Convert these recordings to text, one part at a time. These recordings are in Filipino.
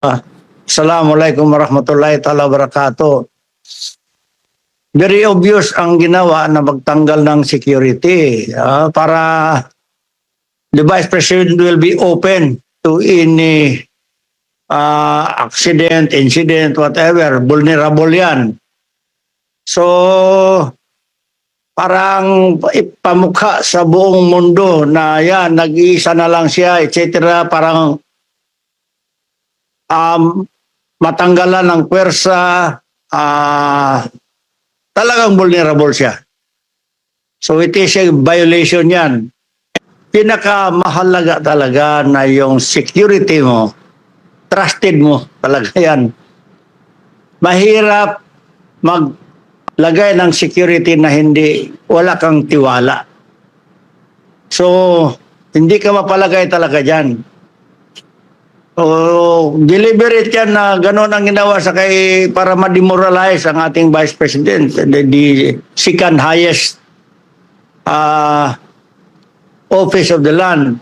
Assalamualaikum warahmatullahi ta'ala wabarakatuh. Very obvious ang ginawa na magtanggal ng security ah, para the Vice President will be open to any ah, accident, incident, whatever. Vulnerable yan. So, parang ipamukha sa buong mundo na yan, nag-iisa na lang siya, etc. Parang um, matanggalan ng pwersa, ah, talagang vulnerable siya. So it is a violation yan. Pinakamahalaga talaga na yung security mo, trusted mo talaga yan. Mahirap maglagay ng security na hindi, wala kang tiwala. So, hindi ka mapalagay talaga dyan. So, deliberate yan na gano'n ang ginawa sa kay para ma-demoralize ang ating Vice President, the, the second highest uh, office of the land.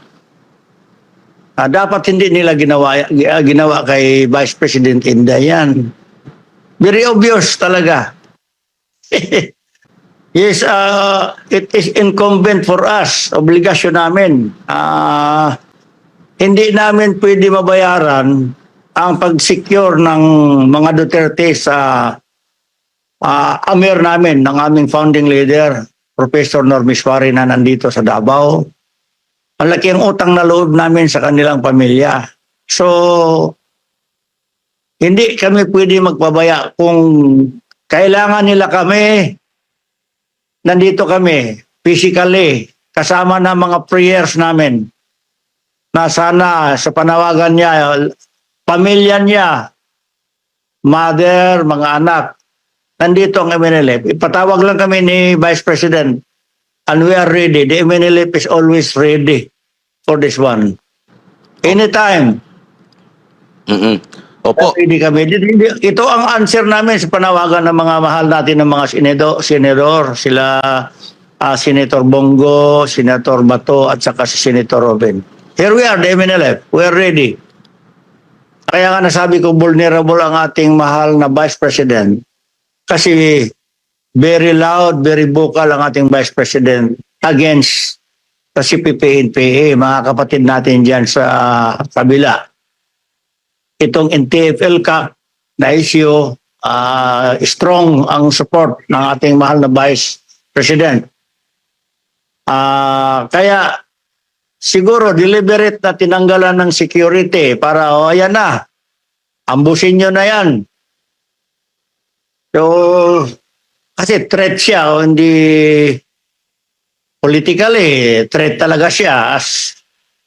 Ah, dapat hindi nila ginawa, gi- ginawa kay Vice President Inday yan. Very obvious talaga. yes, uh, it is incumbent for us, obligasyon namin. Ah, hindi namin pwede mabayaran ang pag-secure ng mga Duterte sa ah, amir namin, ng aming founding leader, Professor Normis Suarez na nandito sa Davao. Ang laki ang utang na loob namin sa kanilang pamilya. So, hindi kami pwede magpabaya kung kailangan nila kami, nandito kami, physically, kasama na mga prayers namin na sana sa panawagan niya, pamilya niya, mother, mga anak, nandito ang MNLF. Ipatawag lang kami ni Vice President and we are ready. The MNLF is always ready for this one. Anytime, Mm-mm. Opo. ready kami. Ito ang answer namin sa panawagan ng mga mahal natin ng mga sinedo, senador, sila ah, Senator Bongo, Senator Bato, at saka si Senator Robin. Here we are, the MNLF. We are ready. Kaya nga nasabi ko, vulnerable ang ating mahal na Vice President. Kasi very loud, very vocal ang ating Vice President against sa CPP-NPA, mga kapatid natin dyan sa kabila. Itong NTFL ka na issue, ah, strong ang support ng ating mahal na Vice President. Ah, kaya siguro deliberate na tinanggalan ng security para o ayan na, ambusin nyo na yan. So, kasi threat siya, o hindi politically, threat talaga siya. As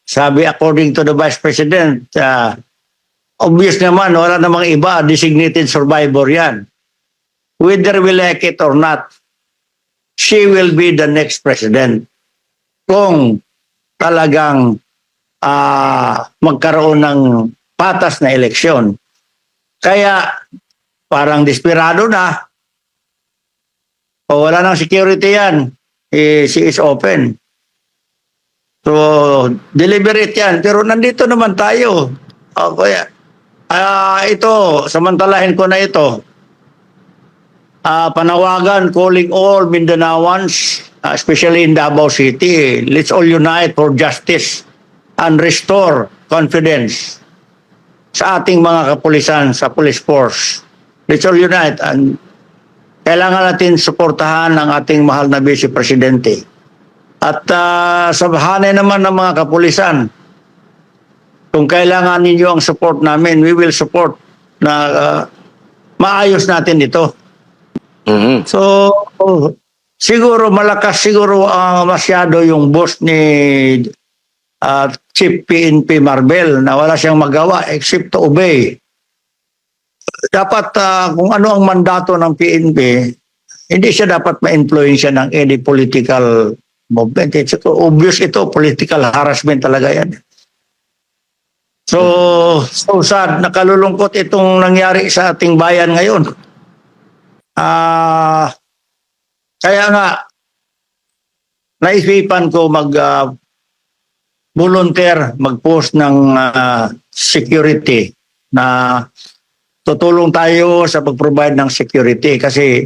sabi according to the Vice President, ah, obvious naman, wala namang iba, designated survivor yan. Whether we like it or not, she will be the next president. Kung talagang ah, magkaroon ng patas na eleksyon. Kaya parang desperado na. O wala nang security yan. Eh, she is open. So, deliberate yan. Pero nandito naman tayo. O, kaya, ah, ito, samantalahin ko na ito. Ah, panawagan calling all Mindanaoans, ah, especially in Davao City, let's all unite for justice and restore confidence sa ating mga kapulisan, sa police force. Let's all unite and kailangan natin suportahan ang ating mahal na Vice Presidente. At uh, sabahanay naman ng mga kapulisan, kung kailangan ninyo ang support namin, we will support na ah, maayos natin ito. Mhm. So, siguro malakas siguro ang masyado yung boss ni ah, Chief PNP Marbel na wala siyang magawa except to obey. Dapat ah, kung ano ang mandato ng PNP, hindi siya dapat ma-influensya ng any political movement. It's obvious ito, political harassment talaga yan. So, so sad, nakalulungkot itong nangyari sa ating bayan ngayon. Ah, kaya nga naisipan ko mag ah, volunteer, mag-post ng ah, security na tutulong tayo sa pag-provide ng security kasi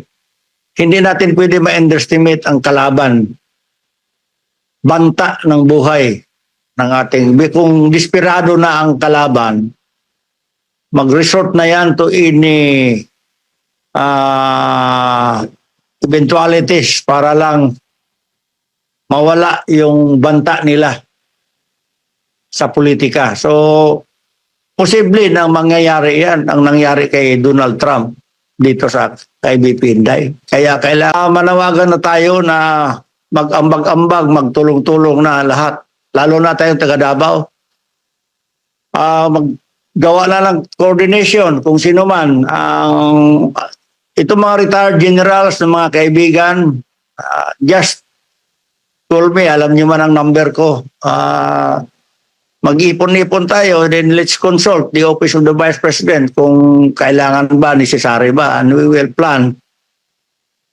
hindi natin pwede ma-underestimate ang kalaban. Banta ng buhay ng ating kung desperado na ang kalaban mag-resort na yan to any ah eventualities para lang mawala yung banta nila sa politika. So, posible na mangyayari yan ang nangyari kay Donald Trump dito sa kay BP Inday. Kaya kailangan manawagan na tayo na mag-ambag-ambag, magtulong-tulong na lahat. Lalo na tayong taga Davao. Ah, maggawa na ng coordination kung sino man ang itong mga retired generals ng mga kaibigan ah, just call me alam niyo man ang number ko Ah, mag-ipon-ipon tayo then let's consult the office of the vice president kung kailangan ba necessary ba and we will plan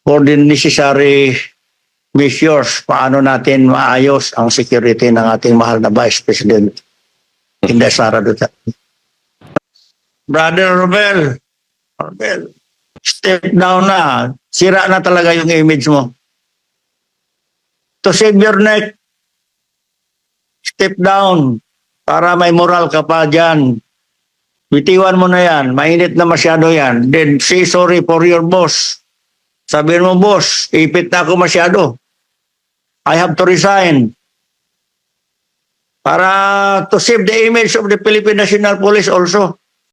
for the necessary measures paano natin maayos ang security ng ating mahal na vice president Inday Sara Duterte. Brother Robel Robel step down na sira na talaga yung image mo to save your neck step down para may moral ka pa dyan. Bitiwan mo na yan. Mainit na masyado yan. Then say sorry for your boss. Sabihin mo, boss, ipit na ako masyado. I have to resign. Para to save the image of the Philippine National Police also.